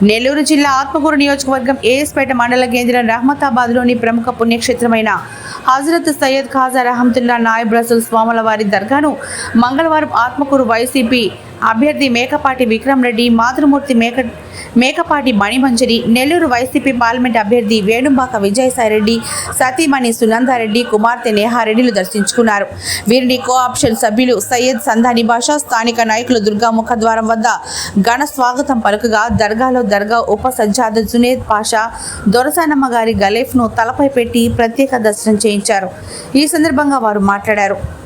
నెల్లూరు జిల్లా ఆత్మకూరు నియోజకవర్గం ఏఎస్పేట మండల కేంద్రం రహమతాబాద్లోని ప్రముఖ పుణ్యక్షేత్రమైన హజరత్ సయ్యద్ ఖాజా రహమతుల్లా నాయబ్ రసూల్ స్వాముల వారి దర్గాను మంగళవారం ఆత్మకూరు వైసీపీ అభ్యర్థి మేకపాటి విక్రమ్ రెడ్డి మాతృమూర్తి మేక మేకపాటి మణిమంజరి నెల్లూరు వైసీపీ పార్లమెంట్ అభ్యర్థి వేణుంబాక విజయసాయిరెడ్డి సతీమణి సునందారెడ్డి కుమార్తె నేహారెడ్డిలు దర్శించుకున్నారు. వీరిని కోఆప్షన్ సభ్యులు సయ్యద్ సంధాని భాష స్థానిక నాయకులు దుర్గా ముఖద్వారం వద్ద ఘన స్వాగతం పలుకగా దర్గాలో దర్గా ఉప సజ్జాద జునేద్ పాషా దొరసానమ్మ గారి గలేఫ్ను తలపై పెట్టి ప్రత్యేక దర్శనం చేయించారు. ఈ సందర్భంగా వారు మాట్లాడారు.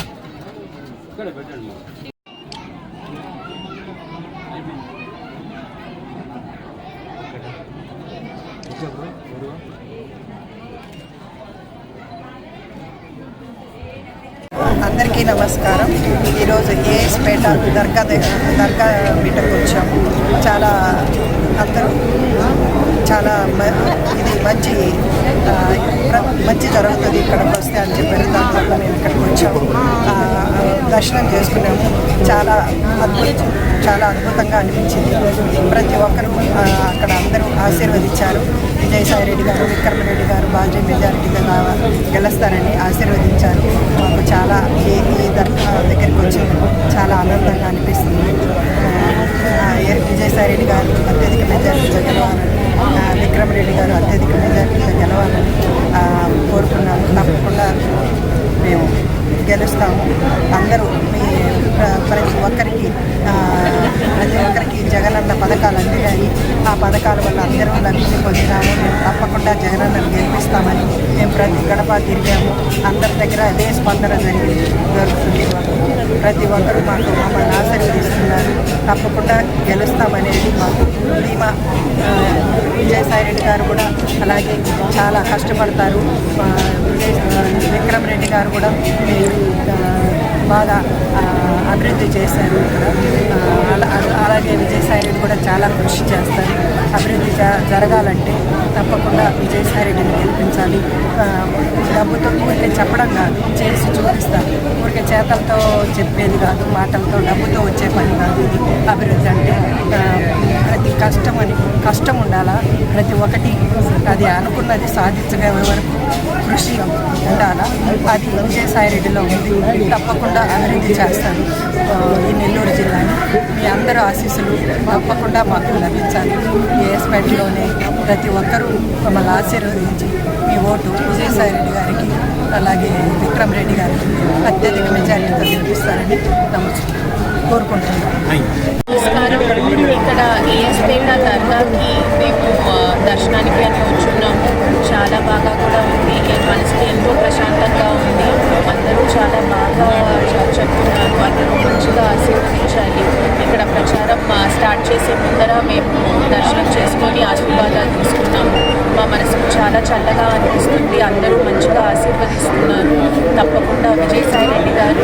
ఇక్కడ పెట్టండి అందరికీ నమస్కారం. ఈరోజు ఏఎస్పేట దర్గా దర్గా మీటకు వచ్చాము. చాలా అందరూ చాలా మ- ఇది మంచి మంచి జరుగుతుంది ఇక్కడికి వస్తే అని చెప్పారు దానివల్ల మేము ఇక్కడికి వచ్చాము. దర్శనం చేసుకున్నాము. చాలా అద్భుతం చాలా అద్భుతంగా అనిపించింది. ప్రతి ఒక్కరూ అక్కడ అందరూ ఆశీర్వదించారు. విజయసాయి రెడ్డి గారు విక్రమరెడ్డి గారు భాజీ మెజారిటీగా గెలుస్తారని ఆశీర్వదించారు. మాకు చాలా ఈ దగ్గరికి వచ్చి చాలా ఆనందంగా అనిపిస్తుంది ఆ, ఏ- విజయసాయి రెడ్డి గారు అత్యధిక మెజారిటీతో గెలవాలని ఆ, విక్రమరెడ్డి గారు అత్యధిక మెజారిటీతో గెలవాలని ఆ, కోరుకున్నాము తప్పకుండా మేము గెలుస్తాము. అందరూ మీ ప్ర- ప్రతి ఒక్కరికి ప్రతి ఒక్కరికి జగనన్న పథకాలు అందినాయి ఆ పథకాల వల్ల అందరూ లబ్ధి పొందినాము మేము తప్పకుండా జగనన్నను గెలిపిస్తామని మేము ప్రతి గడప తిరిగాము. అందరి దగ్గర అదే స్పందన జరిగింది. జరుగుతుంది ప్రతి ఒక్కరూ మాకు మమ్మల్ని ఆశీర్వదిస్తున్నారు తప్పకుండా గెలుస్తామనేది మాకు ధీమా విజయసాయిరెడ్డి రెడ్డి గారు కూడా అలాగే చాలా కష్టపడతారు. విజయ్ విక్రమ్ రెడ్డి గారు కూడా బాగా అభివృద్ధి చేశారు ఇక్కడ. అలా- అలాగే విజయసాయిరెడ్డి కూడా చాలా కృషి చేస్తారు. అభివృద్ధి జరగాలంటే తప్పకుండా విజయసాయిరెడ్డిని గెలిపించాలి. డబ్బుతో ఊరికే చెప్పడం కాదు చేసి చూపిస్తారు. ఊరికే చేతలతో చెప్పేది కాదు మాటలతో డబ్బుతో వచ్చే పని కాదు ఇది. అభివృద్ధి అంటే ప్రతి కష్టం అని కష్టం ఉండాలా? ప్రతి ఒక్కటి అది అనుకున్నది సాధించగల వరకు కృషి ఉండాలా? అది విజయసాయిరెడ్డిలో ఉంది. తప్పకుండా అభివృద్ధి చేస్తాను ఈ నెల్లూరు జిల్లాని. మీ అందరూ ఆశీస్సులు తప్పకుండా మాకు లభించాలి. ఏఎస్పేటలోనే ప్రతి ఒక్కరూ మమ్మల్ని ఆశీర్వదించి మీ ఓటు విజయసాయి రెడ్డి గారికి అలాగే విక్రమ్ రెడ్డి గారికి అత్యధిక మెజారిటీతో గెలిపిస్తారని కోరుకుంటున్నాను నమస్కారం. ఇక్కడ ఏఎస్పేట దర్గాకి మేము దర్శనానికి అని వచ్చున్నాము చాలా బాగా కూడా ఉంది. ఈ మనసుకి ఎంతో ప్రశాంతంగా ఉంది. అందరూ చాలా బాగా చె- చెప్తున్నారు. అందరూ మంచిగా ఆశీర్వదించాలి. ఇక్కడ ప్రచారం స్టార్ట్ చేసే ముందర మేము దర్శనం చేసుకొని ఆశీర్వాదాలు తీసుకున్నాము. మా మనసుకు చాలా చల్లగా అనిపిస్తుంది. అందరూ మంచిగా ఆశీర్వదిస్తున్నారు. తప్పకుండా విజయసాయి రెడ్డి గారు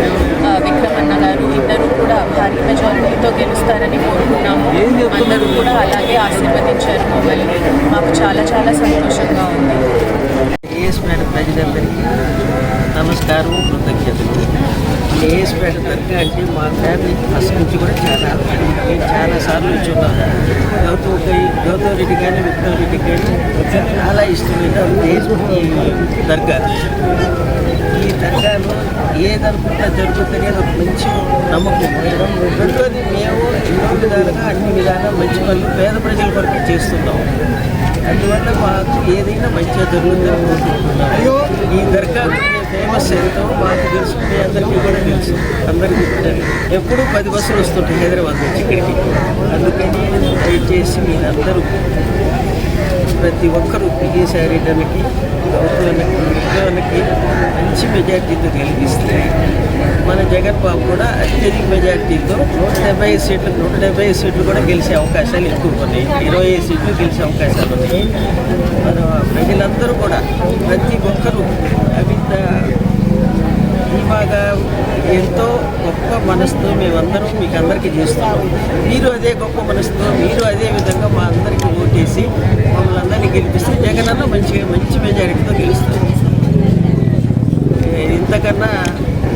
విక్రమ్ విక్రమన్న గారు ఇద్దరు కూడా భారీ మెజారిటీతో గెలుస్తారని కోరుకున్నాము. అందరూ కూడా అలాగే ఆశీర్వదించారు మమ్మల్ని. మాకు చాలా చాలా సంతోషంగా ఉంది. ప్రజలందరికీ నమస్కారం కృతజ్ఞతలు. ఏఎస్పేట దర్గా అంటే మా ఫ్యామిలీ ఫస్ట్ నుంచి కూడా చాలా నేను చాలాసార్లు సార్లు గౌతమ్ గౌతమ్ రెడ్డి కానీ విక్రమ్ రెడ్డి కానీ చాలా ఇష్టమైన దర్గా. ఈ దర్గాలో ఏదనుకుంటా జరుగుతుంది అని ఒక మంచి నమ్మకం. రెండోది మేము ఎన్నో విధాలుగా అన్ని విధాలుగా మంచి పనులు పేద ప్రజల కొరకు చేస్తున్నాం. అందువల్ల మాకు ఏదైనా మంచిగా జరుగుతుందని కోరుకుంటున్నాను ఈ దర్గా ఫేమస్ ఎంతో మాకు తెలుసుకునే అందరికీ కూడా తెలుసు అందరికీ ఎప్పుడు ఎప్పుడూ పది బస్సులు వస్తుంటాయి హైదరాబాద్ నుంచి ఇక్కడికి. అందుకని దయచేసి మీరందరూ ప్రతి ఒక్కరూ విజయసాయి రెడ్డికి ప్రభుత్వానికి ఉద్యోగానికి మంచి మెజార్టీతో గెలిపిస్తే మన జగన్ బాబు కూడా అత్యధిక మెజార్టీతో నూట డెబ్బై ఐదు సీట్లు నూట డెబ్బై ఐదు సీట్లు కూడా గెలిచే అవకాశాలు ఎక్కువ ఉన్నాయి. ఇరవై ఐదు సీట్లు గెలిచే అవకాశాలు ఉన్నాయి. మన ప్రజలందరూ కూడా ప్రతి ఒక్కరూ అభివృద్ధి బాగా ఎంతో గొప్ప మనసుతో మేమందరం మీకు అందరికీ చేస్తున్నాం. మీరు అదే గొప్ప మనసుతో మీరు అదే విధంగా మా అందరికీ ఓటేసి మమ్మల్ని అందరినీ గెలిపిస్తే జగన్ అన్న మంచిగా మంచి మెజారిటీతో గెలుస్తుంది ఇంతకన్నా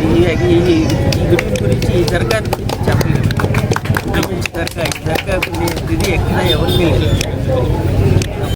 ఈ ఈ గుడి గురించి ఈ దర్గా గురించి చెప్పలేదు దర్గా ఈ దర్గా ఇది ఎక్కడ ఎవరికి లేదు.